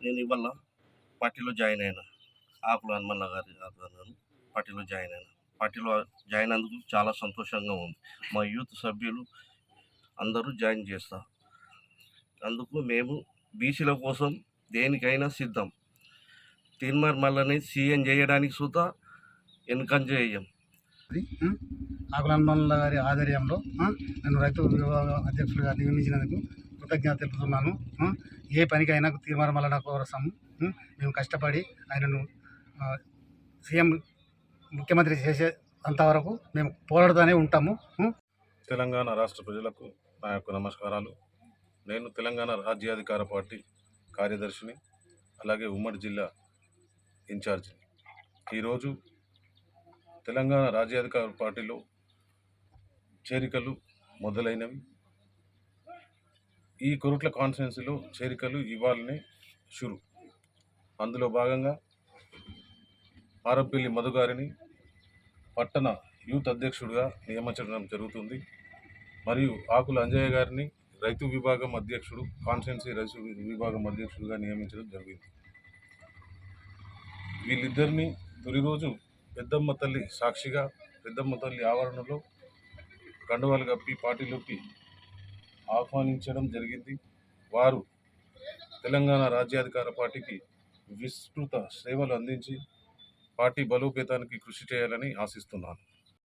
నేను ఇవాళ పార్టీలో జాయిన్ అయినా. ఆకులు హనుమన్న గారి ఆధ్వర్యంలో పార్టీలో జాయిన్ అయినా. పార్టీలో జాయిన్ అందుకు చాలా సంతోషంగా ఉంది. మా యూత్ సభ్యులు అందరూ జాయిన్ చేస్తారు అందుకు మేము బీసీల కోసం దేనికైనా సిద్ధం. తీన్మార్ మల్లని సీఎం చేయడానికి సుతా వెనుకంజ చేయం ఆకుల హనుమన్ల గారి ఆధ్వర్యంలో ఆ, నన్ను రైతు విభాగ అధ్యక్షుడిగా నియమించినందుకు కృతజ్ఞత తెలుపుతున్నాను ఏ పనికైనా తీర్మానం వలన కోసం ఉం, మేము కష్టపడి ఆయనను సీఎం ముఖ్యమంత్రి చేసే అంతవరకు మేము పోరాడుతూనే ఉంటాము. తెలంగాణ రాష్ట్ర ప్రజలకు నా యొక్క నమస్కారాలు. నేను తెలంగాణ రాజ్యాధికార పార్టీ కార్యదర్శిని అలాగే ఉమ్మడి జిల్లా ఇన్ఛార్జిని. ఈరోజు తెలంగాణ రాజ్యాధికార పార్టీలో చేరికలు మొదలైనవి. ఈ కొరుట్ల కాన్స్టిట్యున్సీలో చేరికలు ఇవ్వాలనే షురు. అందులో భాగంగా ఆరంపల్లి మధుగారిని పట్టణ యూత్ అధ్యక్షుడిగా నియమించడం జరుగుతుంది. మరియు ఆకుల అంజయ్య గారిని రైతు విభాగం అధ్యక్షుడు కాన్సెన్సీ రైతు విభాగం అధ్యక్షుడిగా నియమించడం జరిగింది. వీళ్ళిద్దరిని తొలి రోజు పెద్దమ్మ తల్లి సాక్షిగా పెద్దమ్మ తల్లి ఆవరణలో కండువాలు కప్పి పార్టీలోకి ఆహ్వానించడం జరిగింది. వారు తెలంగాణ రాజ్యాధికార పార్టీకి విస్తృత సేవలు అందించి పార్టీ బలోపేతానికి కృషి చేయాలని ఆశిస్తున్నాను.